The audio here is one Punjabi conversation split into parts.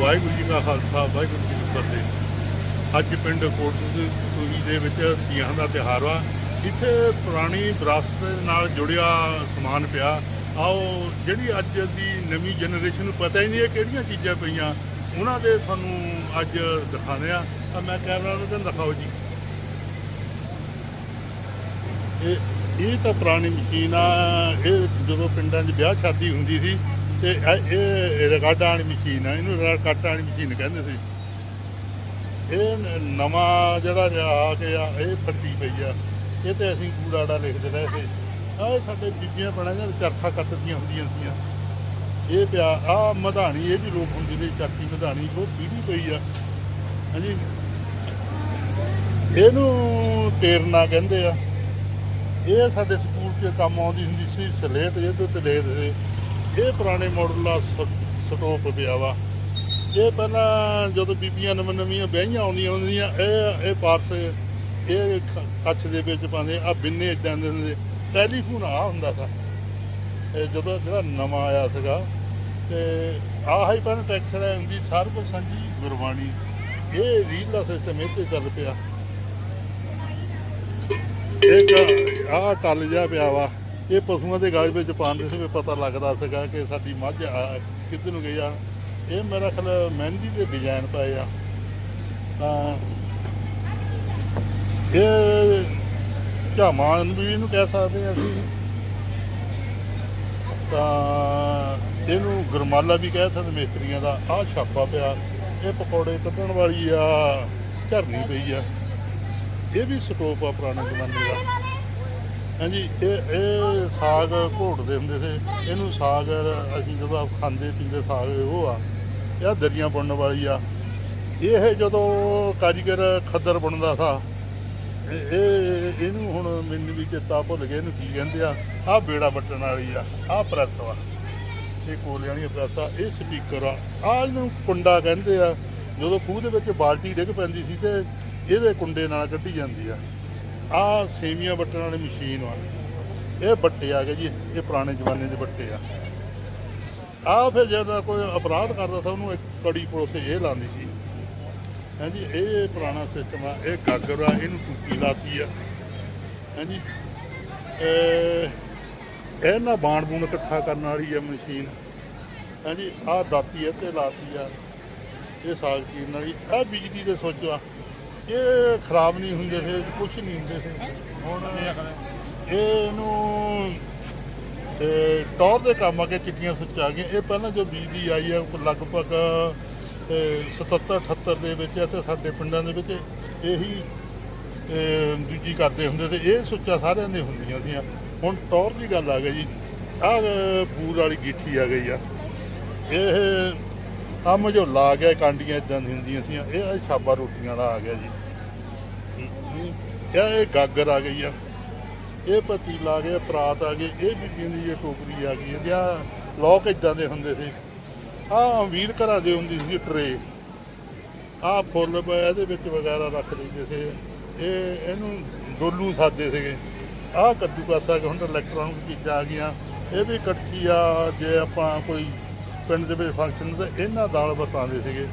ਵਾਹਿਗੁਰੂ ਜੀ ਕਾ ਖਾਲਸਾ, ਵਾਹਿਗੁਰੂ ਜੀ ਕੀ ਫਤਿਹ। ਅੱਜ ਪਿੰਡ ਕੋਟਸੂਰੀ ਦੇ ਵਿੱਚ ਤੀਆਂ ਦਾ ਤਿਉਹਾਰ ਆ। ਇੱਥੇ ਪੁਰਾਣੀ ਵਿਰਾਸਤ ਨਾਲ ਜੁੜਿਆ ਸਮਾਨ ਪਿਆ। ਆਓ, ਜਿਹੜੀ ਅੱਜ ਦੀ ਨਵੀਂ ਜਨਰੇਸ਼ਨ ਨੂੰ ਪਤਾ ਹੀ ਨਹੀਂ ਇਹ ਕਿਹੜੀਆਂ ਚੀਜ਼ਾਂ ਪਈਆਂ, ਉਹਨਾਂ ਦੇ ਤੁਹਾਨੂੰ ਅੱਜ ਦਿਖਾਉਂਦੇ ਆ ਤਾਂ ਮੈਂ ਕੈਮਰਾ ਨੂੰ ਤੁਹਾਨੂੰ ਦਿਖਾਓ ਜੀ। ਇਹ ਇਹ ਤਾਂ ਪੁਰਾਣੀ ਮਸ਼ੀਨ ਆ। ਇਹ ਜਦੋਂ ਪਿੰਡਾਂ 'ਚ ਵਿਆਹ ਸ਼ਾਦੀ ਹੁੰਦੀ ਸੀ ਤੇ ਇਹ- ਇਹ ਰਗਾਡਾਂ ਵਾਲੀ ਮਸ਼ੀਨ ਆ, ਇਹਨੂੰ ਰਗਾਡਾਂ ਵਾਲੀ ਮਸ਼ੀਨ ਕਹਿੰਦੇ ਸੀ। ਇਹ ਨ- ਨਵਾਂ ਜਿਹੜਾ ਆ ਕੇ ਆ, ਇਹ ਫੱਟੀ ਪਈ ਆ। ਇਹ ਤੇ ਅਸੀਂ ਕੂੜਾੜਾ ਲਿਖਦੇ ਰਹੇ ਸੀ। ਆਹ ਸਾਡੇ ਬੀਬੀਆਂ ਬਣਾਈਆਂ ਚਰਖਾ ਕੱਤਦੀਆਂ ਹੁੰਦੀਆਂ ਸੀਆਂ ਇਹ ਪਿਆ, ਆ ਮਧਾਣੀ, ਇਹ ਵੀ ਲੋਕ ਹੁੰਦੀ ਨੇ ਚਾਟੀ ਮਧਾਣੀ ਉਹ ਪੀੜੀ ਪਈ ਆ। ਹਾਂਜੀ। ਇਹਨੂੰ ਟੇਰਨਾ ਕਹਿੰਦੇ ਆ। ਇਹ ਸਾਡੇ ਸਕੂਲ 'ਚ ਕੰਮ ਆਉਂਦੀ ਹੁੰਦੀ ਸੀ, ਸਲੇਟ ਇਹ ਤੋਂ ਲਿਖਦੇ ਸੀ। ਇਹ ਪੁਰਾਣੇ ਮਾਡਲ ਦਾ ਸਟੋਪ ਪਿਆ ਵਾ। ਇਹ ਪਹਿਲਾਂ ਜਦੋਂ ਬੀਬੀਆਂ ਨਵੇਂ ਨਵੀਆਂ ਵਿਆਹੀਆਂ ਆਉਂਦੀਆਂ ਹੁੰਦੀਆਂ, ਇਹ ਇਹ ਪਾਰਸ, ਇਹ ਕ- ਦੇ ਵਿੱਚ ਪਾਉਂਦੇ ਆ ਬਿੰਨੇ ਇਦਾਂ ਦੇ ਹੁੰਦੇ, ਟੈਲੀਫੋਨ ਆ ਹੁੰਦਾ ਸੀ ਇਹ ਜਦੋਂ ਜਿਹੜਾ ਨਵਾਂ ਆਇਆ ਸੀਗਾ, ਤੇ ਆਹ ਹੀ ਪਹਿਲਾਂ ਟੈਕਸਲ ਹੁੰਦੀ ਸਰਬ ਸੰਜੀ ਗੁਰਬਾਣੀ, ਇਹ ਰੀਲ ਦਾ ਸਿਸਟਮ ਇਹ ਤੇ ਚੱਲ ਪਿਆ। ਇੱਕ ਆਹ ਟੱਲ ਜਿਹਾ ਪਿਆ ਵਾ। ਇਹ ਪਸ਼ੂਆਂ ਦੇ ਗਾਲ ਵਿੱਚ ਪਾਉਂਦੇ ਸੀ ਵੀ ਪਤਾ ਲੱਗਦਾ ਸੀਗਾ ਕਿ ਸਾਡੀ ਮੱਝ ਆ- ਕਿੱਧਰ ਨੂੰ ਗਈ ਆ। ਇਹ ਮੇਰਾ ਖਿਆਲ ਮਹਿੰਦੀ ਦੇ ਡਿਜ਼ਾਈਨ ਪਏ ਆ। ਤਾਂ ਇਹ ਝਾਮਾਨ ਵੀ ਇਹਨੂੰ ਕਹਿ ਸਕਦੇ ਆ ਅਸੀਂ। ਤਾਂ ਇਹਨੂੰ ਗਰਮਾਲਾ ਵੀ ਕਹਿ ਸਕਦੇ ਮਿਸਤਰੀਆਂ ਦਾ। ਆਹ ਛਾਪਾ ਪਿਆ। ਇਹ ਪਕੌੜੇ ਕੱਢਣ ਵਾਲੀ ਆ, ਝਰਨੀ ਪਈ ਆ। ਇਹ ਵੀ ਸਟੋਪ ਆ ਪੁਰਾਣੇ ਜ਼ਮਾਨੇ ਦਾ। ਹਾਂਜੀ, ਇਹ ਇਹ ਸਾਗ ਘੋਟਦੇ ਹੁੰਦੇ ਸੀ। ਇਹਨੂੰ ਸਾਗ ਅਸੀਂ ਜਦੋਂ ਖਾਂਦੇ, ਪੀਂਦੇ ਸਾਗ ਉਹ ਆ। ਇਹ ਦਰੀਆਂ ਬੁਣਨ ਵਾਲੀ ਆ। ਇਹ ਜਦੋਂ ਕਾਰੀਗਰ ਖੱਦਰ ਬਣਦਾ ਸੀ ਇਹ ਇਹਨੂੰ ਹੁਣ ਮੈਨੂੰ ਵੀ ਚੇਤਾ ਭੁੱਲ ਗਿਆ, ਇਹਨੂੰ ਕੀ ਕਹਿੰਦੇ ਆ? ਆਹ ਬੇੜਾ ਵੱਟਣ ਵਾਲੀ ਆ, ਆਹ ਪ੍ਰੈਸ ਵਾ ਇਹ ਕੋਲੇ ਵਾਲੀ ਪ੍ਰੈਸ ਆ, ਇਹ ਸਪੀਕਰ ਆ। ਆਹ ਇਹਨੂੰ ਕੁੰਡਾ ਕਹਿੰਦੇ ਆ। ਜਦੋਂ ਖੂਹ ਦੇ ਵਿੱਚ ਬਾਲਟੀ ਡਿੱਗ ਪੈਂਦੀ ਸੀ ਤੇ ਇਹਦੇ ਕੁੰਡੇ ਨਾਲ ਕੱਢੀ ਜਾਂਦੀ ਆ। ਆਹ ਸੇਮੀਆਂ ਵੱਟਣ ਵਾਲੀ ਮਸ਼ੀਨ ਆ ਇਹ ਵੱਟੇ ਆ ਗਏ ਜੀ, ਇਹ ਪੁਰਾਣੇ ਜ਼ਮਾਨੇ ਦੇ ਵੱਟੇ ਆ। ਆਹ ਫਿਰ ਜਦੋਂ ਕੋਈ ਅਪਰਾਧ ਕਰਦਾ ਸੀ ਉਹਨੂੰ ਇੱਕ ਕੜੀ ਪੁਲਿਸ ਇਹ ਲਾਉਂਦੀ ਸੀ। ਹਾਂਜੀ, ਇਹ ਪੁਰਾਣਾ ਸਿਸਟਮ ਆ, ਇਹ ਗਾਗਰ ਆ, ਇਹਨੂੰ ਟੂਟੀ ਲਾਤੀ ਆ। ਹਾਂਜੀ ਇਹ ਨਾ ਬਾਣ ਬੂਣ ਇਕੱਠਾ ਕਰਨ ਵਾਲੀ ਆ ਮਸ਼ੀਨ। ਹਾਂਜੀ, ਆਹ ਦਾਤੀ ਇਹ ਤੇ ਲਾਤੀ ਆ, ਇਹ ਸਾਗ ਚੀਰਨ ਵਾਲੀ। ਆਹ ਬਿਜਲੀ ਦੇ ਸੁੱਚ ਆ। ਇਹ ਖਰਾਬ ਨਹੀਂ ਹੁੰਦੇ ਸੀ ਕੁਝ ਨਹੀਂ ਹੁੰਦੇ ਸੀ। ਹੁਣ ਇਹਨੂੰ ਤੇ ਟੌਰ ਦੇ ਕੰਮ ਆ ਕੇ ਚਿੱਟੀਆਂ ਸੁੱਚ ਆ ਗਈਆਂ। ਇਹ ਪਹਿਲਾਂ ਜੋ ਬਿਜਲੀ ਆਈ ਹੈ ਉਹ ਲਗਭਗ ਅਹ, 77 78 ਦੇ ਵਿੱਚ ਤੇ ਸਾਡੇ ਪਿੰਡਾਂ ਦੇ ਵਿੱਚ ਇਹੀ ਦੂਜੀ ਕਰਦੇ ਹੁੰਦੇ ਤੇ ਇਹ ਸੁੱਚਾਂ ਸਾਰਿਆਂ ਦੇ ਹੁੰਦੀਆਂ ਸੀਆਂ। ਹੁਣ ਟੌਰ ਦੀ ਗੱਲ ਆ ਗਈ ਜੀ। ਆਹ ਬੂਰ ਵਾਲੀ ਗੀਠੀ ਆ ਗਈ ਆ। ਇਹ ਆ ਮਝੋਲਾ ਆ ਗਿਆ, ਕਾਂਡੀਆਂ ਇਦਾਂ ਦੀਆਂ ਹੁੰਦੀਆਂ ਸੀ ਇਹ ਆ ਛਾਬਾ ਰੋਟੀਆਂ ਵਾਲਾ ਆ ਗਿਆ ਜੀ। ਇਹ ਗਾਗਰ ਆ ਗਈ ਆ। ਇਹ ਪਤੀਲਾ ਆ ਗਿਆ, ਪਰਾਤ ਆ ਗਈ। ਇਹ ਬੀਬੀਆਂ ਦੀ ਇਹ ਟੋਕਰੀ ਆ ਗਈ ਇਹਦੇ ਆ ਲੋਕ ਇਦਾਂ ਦੇ ਹੁੰਦੇ ਸੀ। ਆ ਵੀਰ ਘਰਾਂ ਦੇ ਹੁੰਦੀ ਸੀ ਟਰੇ। ਆ ਫੁੱਲ ਇਹਦੇ ਵਿੱਚ ਵਗੈਰਾ ਰੱਖ ਦਿੰਦੇ ਸੀ। ਇਹ, ਇਹਨੂੰ ਡੋਲੂ ਸਾਦੇ ਸੀਗੇ। ਆ ਕੱਦੂ ਕਾਸਾ ਹੁਣ ਇਲੈਕਟ੍ਰੋਨਿਕ ਚੀਜ਼ਾਂ ਆ ਗਈਆਂ। ਇਹ ਵੀ ਕੜਛੀ ਆ। ਜੇ ਆਪਾਂ ਕੋਈ ਪਿੰਡ ਦੇ ਵਿੱਚ ਫੰਕਸ਼ਨ ਤੇ ਇਹਨਾਂ ਦਾਲ ਵਰਤਾਉਂਦੇ ਸੀਗੇ।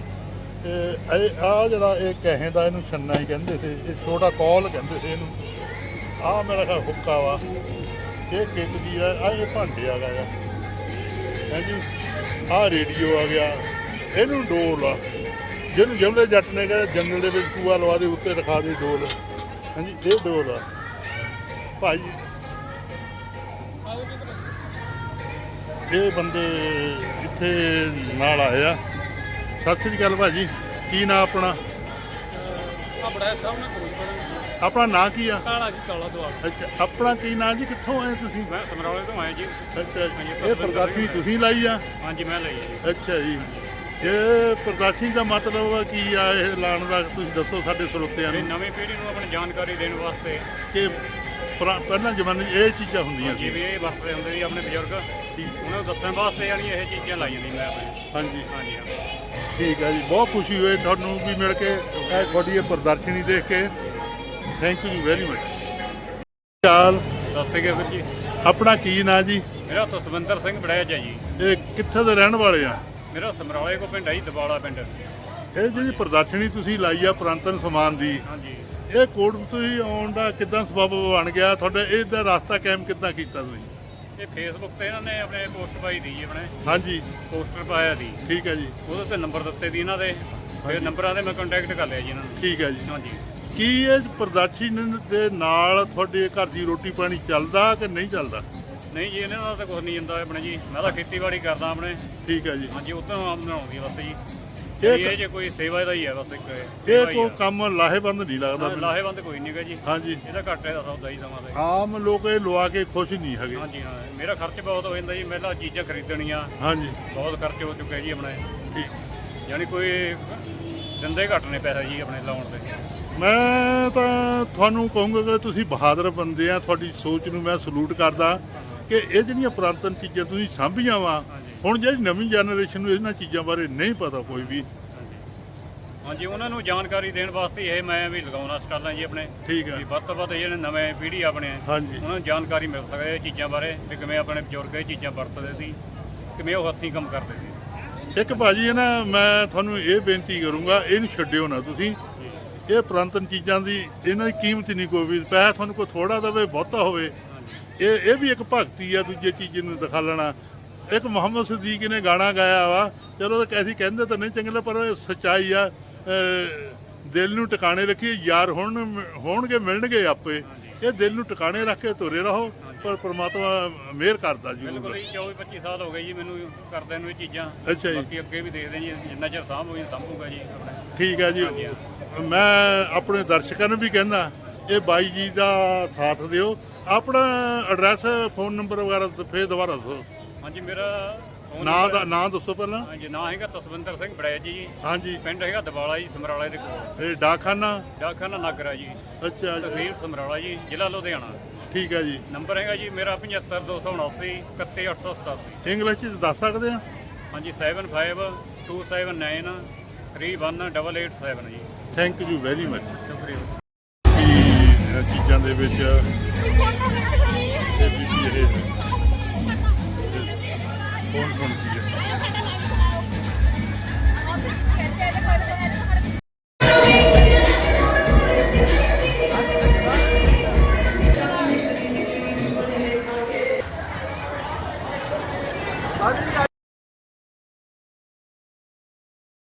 ਇਹ ਆ ਜਿਹੜਾ ਇਹ ਕਹੇ ਦਾ ਇਹਨੂੰ ਛੰਨਾ ਹੀ ਕਹਿੰਦੇ ਸੀ। ਇਹ ਛੋਟਾ ਕੌਲ ਕਹਿੰਦੇ ਸੀ ਇਹਨੂੰ। ਆ ਮੇਰਾ ਖਿਆਲ ਹੁੱਕਾ ਵਾ। ਇਹ ਕੇਤਲੀ ਆ? ਆ ਇਹ ਭਾਂਡੇ ਆ ਗਿਆ ਹਾਂਜੀ। ਆ ਰੇਡੀਓ ਆ ਗਿਆ। ਇਹਨੂੰ ਡੋਲ ਆ। ਜਿਹਨੂੰ ਜਮਲੇ ਜੱਟ ਨੇ ਕਹਿੰਦੇ ਜੰਗਲ ਦੇ ਵਿੱਚ ਕੂਆ ਲਵਾ ਦੇ, ਉੱਤੇ ਰਖਾ ਦੇ ਡੋਲ। ਹਾਂਜੀ, ਇਹ ਡੋਲ ਆ। ਭਾਈ। ਇਹ ਬੰਦੇ ਇੱਥੇ ਨਾਲ ਆਏ ਆ। ਸਤਿ ਸ੍ਰੀ ਅਕਾਲ ਭਾਜੀ। ਕੀ ਨਾਂ ਆਪਣਾ? ਆ ਬੜਾ ਸਾਹਮਣੇ ਕੋਈ ਆਪਣਾ ਨਾਂ ਕੀ ਆ? ਕਾਲਾ ਜੀ ਕਾਲਾ ਦਵਾ ਅੱਛਾ ਆਪਣਾ ਕੀ ਨਾਂ ਜੀ? ਕਿੱਥੋਂ ਆਏ ਤੁਸੀਂ? ਮੈਂ ਸਮਰਾਲੇ ਤੋਂ ਆਇਆ ਜੀ। ਅੱਛਾ ਜੀ। ਇਹ ਪ੍ਰਦਰਸ਼ਨੀ ਤੁਸੀਂ ਲਾਈ ਆ? ਹਾਂਜੀ ਮੈਂ ਲਈ ਹੈ ਜੀ। ਅੱਛਾ ਜੀ। ਇਹ ਪ੍ਰਦਰਸ਼ਨੀ ਦਾ ਮਤਲਬ ਕੀ ਆ? ਇਹ ਲਾਣ ਦਾ ਤੁਸੀਂ ਦੱਸੋ ਸਾਡੇ ਸਰੋਤਿਆਂ ਨੂੰ। ਨਵੀਂ ਪੀੜ੍ਹੀ ਨੂੰ ਆਪਣੀ ਜਾਣਕਾਰੀ ਦੇਣ ਵਾਸਤੇ ਕਿ ਪੁਰਾ- ਪਹਿਲਾਂ ਜ਼ਮਾਨੇ 'ਚ ਇਹ ਚੀਜ਼ਾਂ ਹੁੰਦੀਆਂ ਸੀ। ਜਿਵੇਂ ਇਹ ਵਰਤਦੇ ਹੁੰਦੇ ਸੀ ਆਪਣੇ ਬਜ਼ੁਰਗ। ਉਹਨਾਂ ਨੂੰ ਦੱਸਣ ਵਾਸਤੇ ਯਾਨੀ ਇਹ ਚੀਜ਼ਾਂ ਲਾਈਆਂ ਨੇ ਮੈਂ ਆਪਣੇ। ਹਾਂਜੀ। ਹਾਂਜੀ ਹਾਂ। ਠੀਕ ਹੈ ਜੀ ਬਹੁਤ ਖੁਸ਼ੀ ਹੋਈ ਤੁਹਾਨੂੰ ਵੀ ਮਿਲ ਕੇ ਇਹ ਤੁਹਾਡੀ ਇਹ ਪ੍ਰਦਰਸ਼ਨੀ ਦੇਖ ਕੇ। ਥੈਂਕ ਯੂ ਵੈਰੀ ਮਚ ਚਾਲ ਦੱਸ ਸਕੇ ਵੀਰ ਜੀ। ਆਪਣਾ ਕੀ ਨਾਂ ਜੀ? ਮੇਰਾ ਤਸਵਿੰਦਰ ਸਿੰਘ ਬੜੈਜ ਹੈ ਜੀ। ਇਹ ਕਿੱਥੇ ਦੇ ਰਹਿਣ ਵਾਲੇ ਆ? ਮੇਰਾ ਸਮਰਾਲੇ ਕੋ ਪਿੰਡ ਹੈ ਜੀ ਦਬਾਲਾ ਪਿੰਡ। ਇਹ ਜਿਹੜੀ ਪ੍ਰਦਰਸ਼ਨੀ ਤੁਸੀਂ ਲਾਈ ਆ ਪੁਰਾਤਨ ਸਮਾਨ ਦੀ ਹਾਂਜੀ। ਇਹ ਕੋਡ ਤੁਸੀਂ ਆਉਣ ਦਾ ਕਿਦਾਂ ਸਬਬ ਬਣ ਗਿਆ? ਤੁਹਾਡਾ ਇਹਦਾ ਰਸਤਾ ਕਾਇਮ ਕਿੱਦਾਂ ਕੀਤਾ ਤੁਸੀਂ? ਇਹ ਫੇਸਬੁੱਕ ਤੇ ਇਹਨਾਂ ਨੇ ਆਪਣੇ ਪੋਸਟ ਪਾਈ ਦੀ ਜੀ ਆਪਣੇ। ਹਾਂਜੀ। ਪੋਸਟਰ ਪਾਇਆ ਦੀ। ਠੀਕ ਹੈ ਜੀ। ਉਹਦੇ ਤੇ ਨੰਬਰ ਦਿੱਤੇ ਦੀ ਇਹਨਾਂ ਦੇ। ਫਿਰ ਨੰਬਰਾਂ ਤੇ ਮੈਂ ਕੰਟੈਕਟ ਕਰ ਲਿਆ ਜੀ ਇਹਨਾਂ ਨੂੰ। ਠੀਕ ਹੈ ਜੀ। ਹਾਂਜੀ। ਕੀ ਇਹ ਪ੍ਰਦਰਸ਼ਨੀ ਦੇ ਨਾਲ ਤੁਹਾਡੇ ਘਰ ਦੀ ਰੋਟੀ ਪਾਣੀ ਚੱਲਦਾ ਕਿ ਨਹੀਂ ਚੱਲਦਾ? ਨਹੀਂ ਜੀ ਇਹਨਾਂ ਨਾਲ ਤਾਂ ਕੁਝ ਨਹੀਂ ਜਾਂਦਾ ਆਪਣੇ ਜੀ। ਮੈਂ ਤਾਂ ਖੇਤੀਬਾੜੀ ਕਰਦਾ ਆਪਣੇ। ਠੀਕ ਹੈ ਜੀ। ਹਾਂਜੀ ਉਦੋਂ ਆਮਦਨ ਆਉਂਦੀ ਬਸ ਜੀ। ਇਹ ਜੇ ਕੋਈ ਸੇਵਾ ਦਾ ਹੀ ਹੈ ਬਸ ਇੱਕ ਇਹ ਸੇਵਾ ਹੀ ਕੋਈ ਆ। ਕੰਮ ਲਾਹੇਬੰਦ ਨਹੀਂ ਲੱਗਦਾ ਮੈਨੂੰ। ਲਾਹੇਵੰਦ ਕੋਈ ਨਹੀਂਗਾ ਜੀ। ਹਾਂਜੀ। ਇਹਦਾ ਘੱਟ ਹੈ ਦਾ ਸੌਦਾ ਹੀ ਸਮਾਂ ਤੇ। ਆਮ ਲੋਕ ਇਹ ਲਵਾ ਕੇ ਖੁਸ਼ ਨਹੀਂ ਹੈਗੇ। ਹਾਂਜੀ ਹਾਂ। ਮੇਰਾ ਖਰਚ ਬਹੁਤ ਹੋ ਜਾਂਦਾ ਜੀ ਪਹਿਲਾਂ ਚੀਜ਼ਾਂ ਖਰੀਦਣੀਆਂ। ਹਾਂਜੀ। ਬਹੁਤ ਖਰਚ ਹੋ ਚੁੱਕਿਆ ਜੀ ਆਪਣੇ। ਠੀਕ। ਯਾਨੀ ਕੋਈ ਦਿੰਦੇ ਘੱਟ ਨੇ ਪੈਸਾ ਜੀ ਆਪਣੇ ਲਾਉਣ ਤੇ ਮੈਂ ਤਾਂ ਤੁਹਾਨੂੰ ਕਹੂੰਗਾ ਕਿ ਤੁਸੀਂ ਬਹਾਦਰ ਬੰਦੇ ਆ ਤੁਹਾਡੀ ਸੋਚ ਨੂੰ ਮੈਂ ਸਲੂਟ ਕਰਦਾ ਕਿ ਇਹ ਜਿਹੜੀਆਂ ਪੁਰਾਤਨ ਚੀਜ਼ਾਂ ਤੁਸੀਂ ਸਾਂਭੀਆਂ ਵਾ। ਹੁਣ ਜਿਹੜੀ ਨਵੀਂ ਜਨਰੇਸ਼ਨ ਨੂੰ ਇਹਨਾਂ ਚੀਜ਼ਾਂ ਬਾਰੇ ਨਹੀਂ ਪਤਾ ਕੋਈ ਵੀ। ਹਾਂਜੀ ਉਹਨਾਂ ਨੂੰ ਜਾਣਕਾਰੀ ਦੇਣ ਵਾਸਤੇ ਇਹ ਮੈਂ ਵੀ ਲਗਾਉਣਾ ਸਟਾਲਾਂ ਜੀ ਆਪਣੇ। ਠੀਕ ਹੈ। ਵੀ ਵੱਧ ਤੋਂ ਵੱਧ ਜਿਹੜੇ ਨਵੇਂ ਪੀੜ੍ਹੀ ਆਪਣੇ ਹਾਂਜੀ। ਉਹਨਾਂ ਨੂੰ ਜਾਣਕਾਰੀ ਮਿਲ ਸਕੇ ਇਹ ਚੀਜ਼ਾਂ ਬਾਰੇ ਵੀ ਕਿਵੇਂ ਆਪਣੇ ਬਜ਼ੁਰਗ ਇਹ ਚੀਜ਼ਾਂ ਵਰਤਦੇ ਸੀ ਕਿਵੇਂ ਉਹ ਹੱਥੀਂ ਕੰਮ ਕਰਦੇ ਸੀ। ਇੱਕ ਭਾਜੀ ਹੈ ਨਾ ਮੈਂ ਤੁਹਾਨੂੰ ਇਹ ਬੇਨਤੀ ਕਰੂੰਗਾ ਇਹਨੂੰ ਛੱਡਿਓ ਨਾ ਤੁਸੀਂ। ਇਹ ਪੁਰਾਤਨ ਚੀਜ਼ਾਂ ਦੀ ਇਹਨਾਂ ਦੀ ਕੀਮਤ ਨਹੀਂ ਕੋਈ ਵੀ ਪੈਸਾ ਤੁਹਾਨੂੰ ਕੋਈ ਥੋੜਾ ਦਵੇ ਬਹੁਤਾ ਹੋਵੇ। ਇਹ ਇਹ ਵੀ ਇੱਕ ਭਗਤੀ ਆ ਦੂਜੇ ਚੀਜ਼ ਨੂੰ ਦਿਖਾ ਲੈਣਾ। ਇੱਕ ਮੁਹੰਮਦ ਸਦੀਕ ਨੇ ਗਾਣਾ ਗਾਇਆ ਵਾ। ਚਲੋ ਤਾਂ ਕੈਸੀ ਕਹਿੰਦੇ ਤਾਂ ਨਹੀਂ ਚੰਗੇ ਪਰ ਸੱਚਾਈ ਆ ਦਿਲ ਨੂੰ ਟਿਕਾਣੇ ਰੱਖੀ ਯਾਰ ਹੁਣ ਹੋਣਗੇ ਮਿਲਣਗੇ ਆਪੇ। ਇਹ ਦਿਲ ਨੂੰ ਟਿਕਾਣੇ ਰੱਖ ਕੇ ਤੁਰੇ ਰਹੋ ਪਰ ਪ੍ਰਮਾਤਮਾ ਮਿਹਰ ਕਰਦਾ ਜੀ। ਬਿਲਕੁਲ ਜੀ 24 25 ਸਾਲ ਹੋ ਗਏ ਜੀ ਮੈਨੂੰ ਕਰਦੇ ਨੂੰ ਇਹ ਚੀਜ਼ਾਂ। ਅੱਛਾ ਜੀ। ਬਾਕੀ ਅੱਗੇ ਵੀ ਦੇਖਦੇ ਜੀ ਜਿੰਨਾ ਚਿਰ ਸਾਂਭ ਹੋਈ ਸਾਂਭੂਗਾ ਜੀ ਆਪਣੇ। ਠੀਕ ਹੈ ਜੀ। ਮੈਂ ਆਪਣੇ ਦਰਸ਼ਕਾਂ ਨੂੰ ਵੀ ਕਹਿੰਦਾ ਇਹ ਬਾਈ ਜੀ ਦਾ ਸਾਥ ਦਿਓ। ਆਪਣਾ ਐਡਰੈਸ ਫੋਨ ਨੰਬਰ ਵਗੈਰਾ ਫੇਰ ਦੁਬਾਰਾ ਦੱਸੋ। ਹਾਂਜੀ ਮੇਰਾ phone ਨਾਂ number- ਦਾ ਨਾਂ ਦੱਸੋ ਪਹਿਲਾਂ। ਹਾਂਜੀ ਨਾਂ ਹੈਗਾ ਤਸਵਿੰਦਰ ਸਿੰਘ ਬੜੈਜ ਜੀ। ਹਾਂਜੀ। ਪਿੰਡ ਹੈਗਾ ਦਬਾਲਾ ਜੀ ਸਮਰਾਲਾ ਦੇ ਕੋਲ। ਇਹ ਡਾਕਖਾਨਾ? ਡਾਕਖਾਨਾ ਨਾਗਰਾ ਜੀ। ਅੱਛਾ ਜੀ। ਤਹਿਸੀਲ ਸਮਰਾਲਾ ਜੀ ਜ਼ਿਲ੍ਹਾ ਲੁਧਿਆਣਾ। ਠੀਕ ਹੈ ਜੀ। ਨੰਬਰ ਹੈਗਾ ਜੀ ਮੇਰਾ 75279 31887 ਇੰਗਲਿਸ਼ ਚ ਦੱਸ ਸਕਦੇ ਆ? ਹਾਂਜੀ 752793 31887 ਜੀ। ਥੈਂਕ ਯੂ ਵੈਰੀ ਮਚ ਸ਼ੁਕਰੀਆ। ਕਿ ਚੀਜ਼ਾਂ ਦੇ ਵਿੱਚ ਇਹ ਬੀਬੀ ਇਹ? फोन फोन किया